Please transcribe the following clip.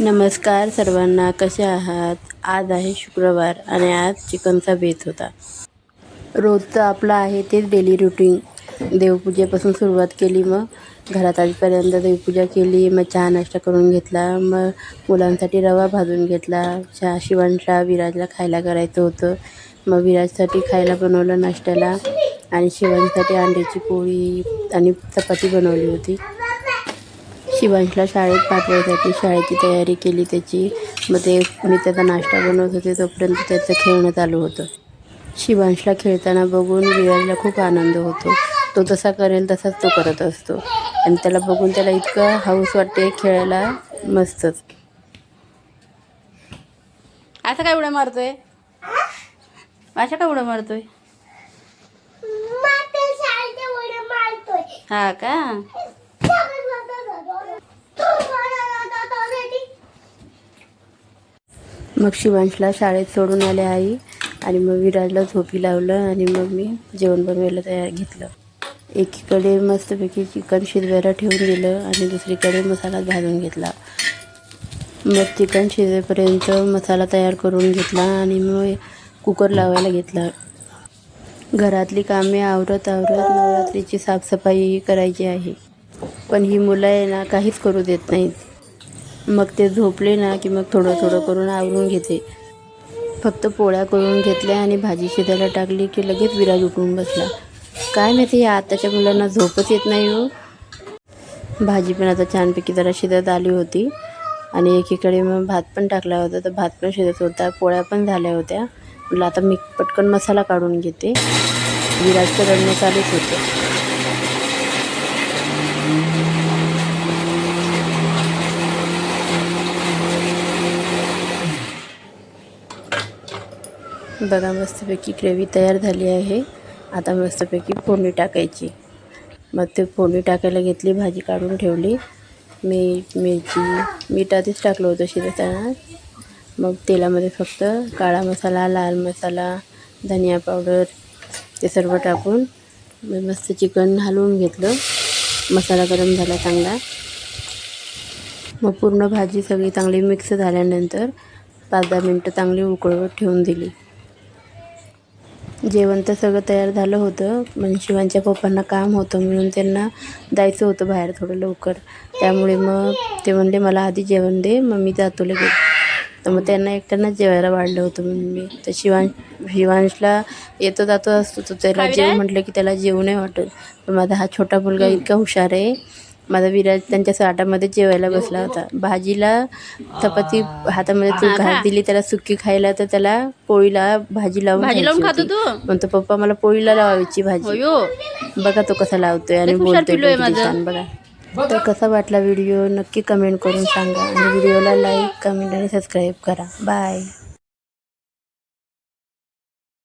नमस्कार सर्वांना कसे आहात? आज आहे शुक्रवार आणि आज चिकनचा बेत होता. रोजचं आपलं आहे तेच डेली रुटीन देवपूजेपासून सुरुवात केली मग घरात आजपर्यंत देवपूजा केली मग चहा नाश्ता करून घेतला मग मुलांसाठी रवा भाजून घेतला चहा शिवांशला विराजला खायला करायचं होतं. मग विराजसाठी खायला बनवलं नाश्त्याला आणि शिवांसाठी अंड्याची पोळी आणि चपाती बनवली होती. शिवांशला शाळेत पाठवायसाठी शाळेची तयारी केली त्याची. मग ते मी त्याचा नाश्ता बनवत होते तोपर्यंत त्याचं खेळणं चालू होतं. शिवांशला खेळताना बघून विराजला खूप आनंद होतो. तो जसा करेल तसाच तो करत असतो. आणि त्याला बघून त्याला इतकं हाऊस वाटते खेळायला मस्तच. असं काय उड्या मारतोय? अशा काय उड्या मारतोय. हा का? मग शिवांशला शाळेत सोडून आले आई आणि मग विराजला झोपी लावलं आणि मग मी जेवण बनवायला तयार घेतलं. एकीकडे मस्तपैकी चिकन शिजवायला ठेवून दिलं आणि दुसरीकडे मसाला भाजून घेतला. मग चिकन शिजेपर्यंत मसाला तयार करून घेतला आणि मग कुकर लावायला घेतला. घरातली कामे आवरत आवरत नवरात्रीची साफसफाई करायची आहे. पण ही मुलं आहे ना काहीच करू देत नाहीत. मग ते झोपले ना की मग थोडं थोडं करून आवरून घेते. फक्त पोळ्या करून घेतल्या आणि भाजी शिजायला टाकली की लगेच विराज उठून बसला. काय माहिती या आताच्या मुलांना झोपच येत नाही हो. भाजी पण आता छानपैकी जरा शिजत आली होती आणि एकीकडे मग भात पण टाकला होता. तर भात पण शिजत होता पोळ्या पण झाल्या होत्या. म्हटलं आता मी पटकन मसाला काढून घेते. विराजचं रडणं चालूच होतं. बघा मस्तपैकी ग्रेव्ही तयार झाली आहे. आता मस्तपैकी फोडणी टाकायची. मग ते फोडणी टाकायला घेतली भाजी काढून ठेवली. मीठ मिरची मीठ आधीच टाकलं होतं शिजताना. मग तेलामध्ये फक्त काळा मसाला लाल मसाला धनिया पावडर ते सर्व टाकून मस्त चिकन हलवून घेतलं. मसाला गरम झाला चांगला. मग पूर्ण भाजी सगळी चांगली मिक्स झाल्यानंतर पाच दहा मिनटं चांगली उकळवत ठेवून दिली. जेवण तर सगळं तयार झालं होतं. पण शिवांच्या पप्पांना काम होतं म्हणून त्यांना जायचं होतं बाहेर थोडं लवकर. त्यामुळे मग ते म्हणले मला आधी जेवण दे मग मी जातो लगेच. तर मग त्यांना एकट्यांनाच जेवायला वाढलं होतं म्हणून मी. तर शिवांश शिवांशला येतो जातो असतो तर त्याला जेव म्हटलं की त्याला जेवू नाही वाटत. पण माझा हा छोटा मुलगा इतका हुशार आहे. माझा विराज त्यांच्या साठामध्ये जेवायला बसला होता. भाजीला चपाती हातामध्ये तूप घात दिली त्याला सुकी खायला तर त्याला पोळीला भाजी लावून भाजी लावून खायची खातो होती. तू? म्हणतो पप्पा मला पोळीला लावायची भाजी. बघा तो कसा लावतोय आणि बोलतोय बघा. तर कसा वाटला व्हिडिओ नक्की कमेंट करून सांगा आणि व्हिडिओला लाईक कमेंट आणि सबस्क्राईब करा. बाय